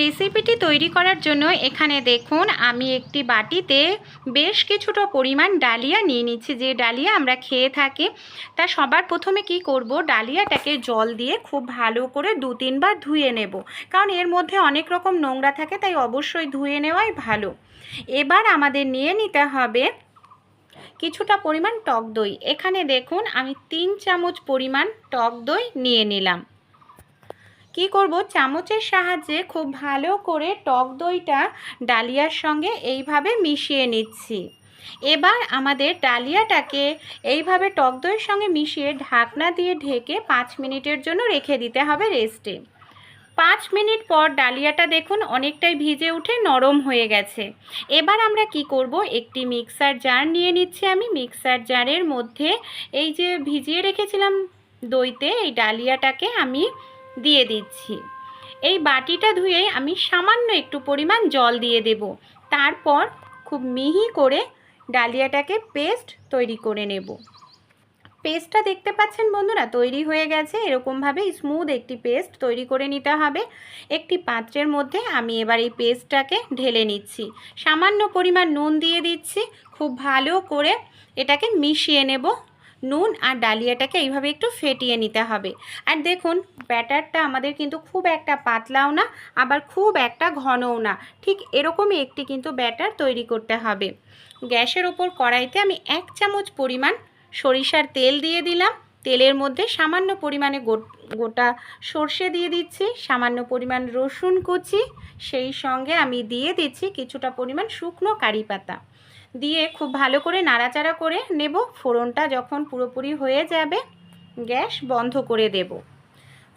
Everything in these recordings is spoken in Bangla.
রেসিপিটি তৈরি করার জন্য এখানে দেখুন, আমি একটি বাটিতে বেশ কিছুটা পরিমাণ ডালিয়া নিয়ে নিচ্ছি। যে ডালিয়া আমরা খেয়ে থাকি, তা সবার প্রথমে কি করব? ডালিয়াটাকে জল দিয়ে খুব ভালো করে দু তিনবার ধুয়ে নেব। কারণ এর মধ্যে অনেক রকম নোংরা থাকে, তাই অবশ্যই ধুয়ে নেওয়াই ভালো। এবার আমাদের নিয়ে নিতে হবে কিছুটা পরিমাণ টক দই। এখানে দেখুন, আমি তিন চামচ পরিমাণ টক দই নিয়ে নিলাম। কি করব? চামচের সাহায্যে খুব ভালো করে টক দইটা ডালিয়ার সঙ্গে এইভাবে মিশিয়ে নিচ্ছি। এবার আমাদের ডালিয়াটাকে এইভাবে টক দইয়ের সঙ্গে মিশিয়ে ঢাকনা দিয়ে ঢেকে পাঁচ মিনিটের জন্য রেখে দিতে হবে রেস্টে। পাঁচ মিনিট পর ডালিয়াটা দেখুন অনেকটাই ভিজে উঠে নরম হয়ে গেছে। এবার আমরা কি করব? একটি মিক্সার জার নিয়ে নিচ্ছি আমি। মিক্সার জারের মধ্যে এই যে ভিজিয়ে রেখেছিলাম দইতে, এই ডালিয়াটাকে আমি দিয়ে দিচ্ছি। এই বাটিটা ধুয়ে আমি সামান্য একটু পরিমাণ জল দিয়ে দেব। তারপর খুব মিহি করে ডালিয়াটাকে পেস্ট তৈরি করে নেব। পেস্টটা দেখতে পাচ্ছেন বন্ধুরা, তৈরি হয়ে গেছে। এরকমভাবে স্মুথ একটি পেস্ট তৈরি করে নিতে হবে। একটি পাত্রের মধ্যে আমি এবার এই পেস্টটাকে ঢেলে নিচ্ছি। সামান্য পরিমাণ নুন দিয়ে দিচ্ছি। খুব ভালো করে এটাকে মিশিয়ে নেব। নুন আর ডালিয়াটাকে এইভাবে একটু ফেটিয়ে নিতে হবে। আর দেখুন, ব্যাটারটা আমাদের কিন্তু খুব একটা পাতলাও না, আবার খুব একটা ঘনও না। ঠিক এরকমই একটি কিন্তু ব্যাটার তৈরি করতে হবে। গ্যাসের ওপর কড়াইতে আমি এক চামচ পরিমাণ সরিষার তেল দিয়ে দিলাম। তেলের মধ্যে সামান্য পরিমাণে গোটা সর্ষে দিয়ে দিচ্ছি, সামান্য পরিমাণ রসুন কুচি, সেই সঙ্গে আমি দিয়ে দিচ্ছি কিছুটা পরিমাণ শুকনো কারি পাতা। দিয়ে খুব ভালো করে নাড়াচাড়া করে নেব। ফোড়নটা যখন পুরোপুরি হয়ে যাবে, গ্যাস বন্ধ করে দেব।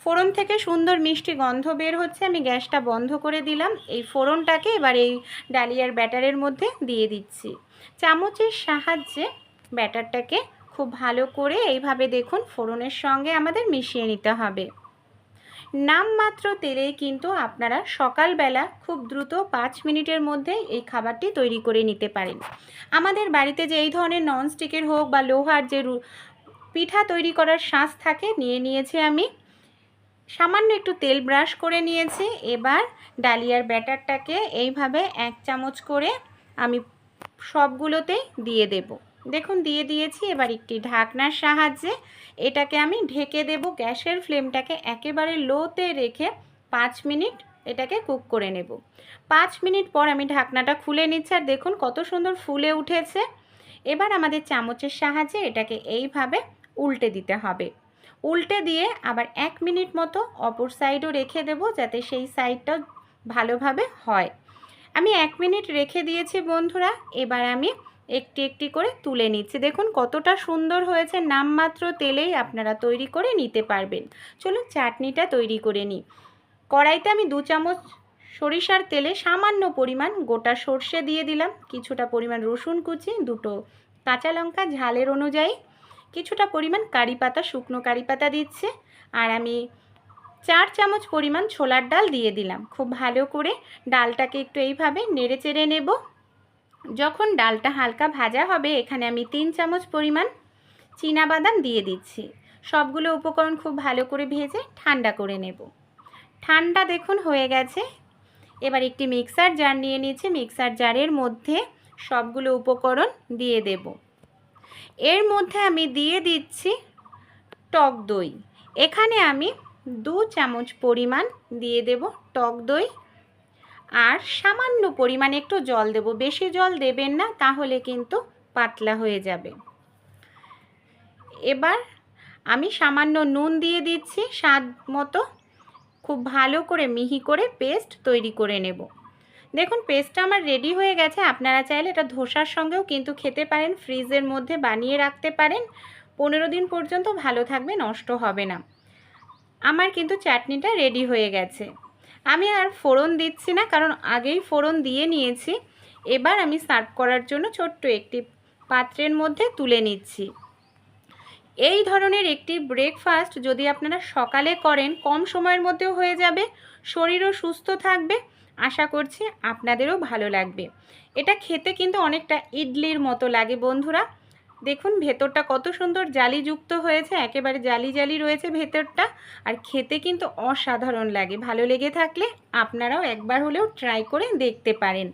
ফোড়ন থেকে সুন্দর মিষ্টি গন্ধ বের হচ্ছে, আমি গ্যাসটা বন্ধ করে দিলাম। এই ফোড়নটাকে এবার এই ডালিয়ার ব্যাটারের মধ্যে দিয়ে দিচ্ছি। চামচের সাহায্যে ব্যাটারটাকে খুব ভালো করে এইভাবে দেখুন, ফোড়নের সঙ্গে আমাদের মিশিয়ে নিতে হবে। নামমাত্র তেলেই কিন্তু আপনারা সকালবেলা খুব দ্রুত পাঁচ মিনিটের মধ্যে এই খাবারটি তৈরি করে নিতে পারেন। আমাদের বাড়িতে যে এই ধরনের ননস্টিকের হোক বা লোহার যে পিঠা তৈরি করার শাঁস থাকে, নিয়ে নিয়েছি আমি। সামান্য একটু তেল ব্রাশ করে নিয়েছি। এবার ডালিয়ার ব্যাটারটাকে এইভাবে এক চামচ করে আমি সবগুলোতেই দিয়ে দেবো। দেখুন, দিয়ে দিয়েছি। এবার একটি ঢাকনার সাহায্যে এটাকে আমি ঢেকে দেব। গ্যাসের ফ্লেমটাকে একেবারে লোতে রেখে পাঁচ মিনিট এটাকে কুক করে নেব। পাঁচ মিনিট পর আমি ঢাকনাটা খুলে নিচ্ছি। আর দেখুন, কত সুন্দর ফুলে উঠেছে। এবার আমাদের চামচের সাহায্যে এটাকে এইভাবে উল্টে দিতে হবে। উল্টে দিয়ে আবার এক মিনিট মতো অপর সাইডও রেখে দেব, যাতে সেই সাইডটা ভালোভাবে হয়। আমি এক মিনিট রেখে দিয়েছি বন্ধুরা। এবার আমি একটি একটি করে তুলে নিচ্ছি। দেখুন কতটা সুন্দর হয়েছে, নামমাত্র তেলেই আপনারা তৈরি করে নিতে পারবেন। চলুন চাটনিটা তৈরি করে নিই। কড়াইতে আমি দু চামচ সরিষার তেলে সামান্য পরিমাণ গোটা সর্ষে দিয়ে দিলাম। কিছুটা পরিমাণ রসুন কুচি, দুটো কাঁচা লঙ্কা ঝালের অনুযায়ী। কিছুটা পরিমাণ কারি পাতা, শুকনো কারি পাতা দিচ্ছে। আর আমি চার চামচ পরিমাণ ছোলার ডাল দিয়ে দিলাম। খুব ভালো করে ডালটাকে একটু এইভাবে নেড়ে চেড়ে নেব। যখন ডালটা হালকা ভাজা হবে, এখানে আমি তিন চামচ পরিমাণ বাদাম দিয়ে দিচ্ছি। সবগুলো উপকরণ খুব ভালো করে ভেজে ঠান্ডা করে নেব। ঠান্ডা দেখুন হয়ে গেছে। এবার একটি মিক্সার জার নিয়ে নিয়েছি মিক্সার জারের মধ্যে সবগুলো উপকরণ দিয়ে দেব। এর মধ্যে আমি দিয়ে দিচ্ছি টক দই। এখানে আমি দু চামচ পরিমাণ দিয়ে দেব টক দই। আর সামান্য পরিমাণে একটু জল দেব। বেশি জল দেবেন না, তাহলে কিন্তু পাতলা হয়ে যাবে। এবার আমি সামান্য নুন দিয়ে দিচ্ছি, স্বাদ মতো খুব ভালো করে মিহি করে পেস্ট তৈরি করে নেব। দেখুন, পেস্টটা আমার রেডি হয়ে গেছে। আপনারা চাইলে এটা ধোসার সঙ্গেও কিন্তু খেতে পারেন, ফ্রিজের মধ্যে বানিয়ে রাখতে পারেন। পনেরো দিন পর্যন্ত ভালো থাকবে নষ্ট হবে না। আমার কিন্তু চাটনিটা রেডি হয়ে গেছে। আমি আর ফোড়ন দিচ্ছি না, কারণ আগেই ফোড়ন দিয়ে নিয়েছি। এবার আমি সার্ভ করার জন্য ছোট্ট একটি পাত্রের মধ্যে তুলে নিচ্ছি। এই ধরনের একটি ব্রেকফাস্ট যদি আপনারা সকালে করেন, কম সময়ের মধ্যেও হয়ে যাবে, শরীরও সুস্থ থাকবে, আশা করছি আপনাদেরও ভালো লাগবে। এটা খেতে কিন্তু অনেকটা ইডলির মতো লাগে বন্ধুরা। দেখুন, ভেতরটা কত সুন্দর জালিযুক্ত হয়েছে, একেবারে জালি জালি রয়েছে ভেতরটা। আর খেতে কিন্তু অসাধারণ লাগে, ভালো লেগে থাকলে আপনারাও একবার হলেও ট্রাই করে দেখতে পারেন।